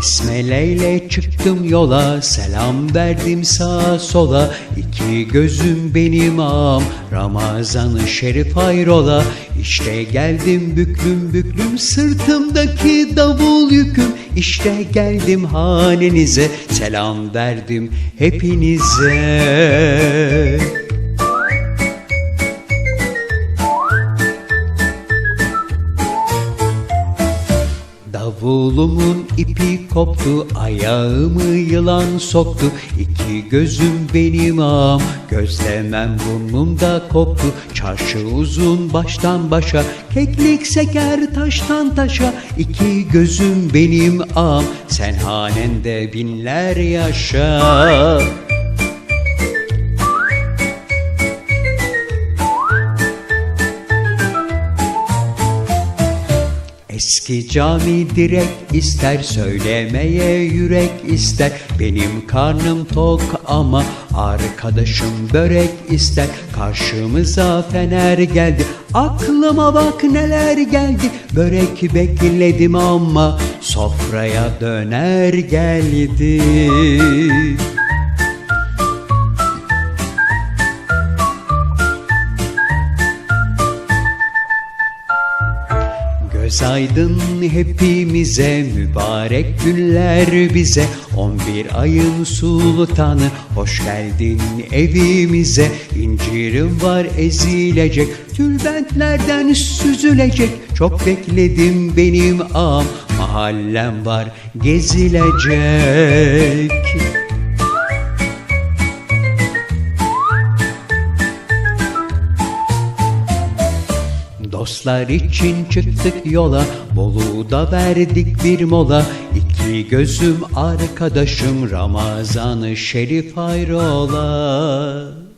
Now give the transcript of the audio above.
Vesileyle çıktım yola Selam verdim sağa sola. İki gözüm benim ağam Ramazan-ı şerif hayrola. İşte geldim büklüm büklüm Sırtımdaki davul yüküm. İşte geldim hanenize Selam verdim hepinize Davulumun ipi koptu, ayağımı yılan soktu. İki gözüm benim ağam, gözlemem burnumda koptu. Çarşı uzun baştan başa, keklik seker taştan taşa. İki gözüm benim ağam, sen hanende binler yaşa. Eski cami direk ister söylemeye yürek ister. Benim karnım tok ama arkadaşım börek ister. Karşımıza fener geldi aklıma bak neler geldi. Börek bekledim ama sofraya döner geldi Göz aydın hepimize mübarek günler bize. 11 ayın sultanı hoş geldin evimize. İncirim var ezilecek tülbentlerden süzülecek. Çok bekledim benim ağam mahallem var gezilecek Dostlar için çıktık yola Bolu'da verdik bir mola. İki gözüm arkadaşım Ramazan-ı Şerif hayrola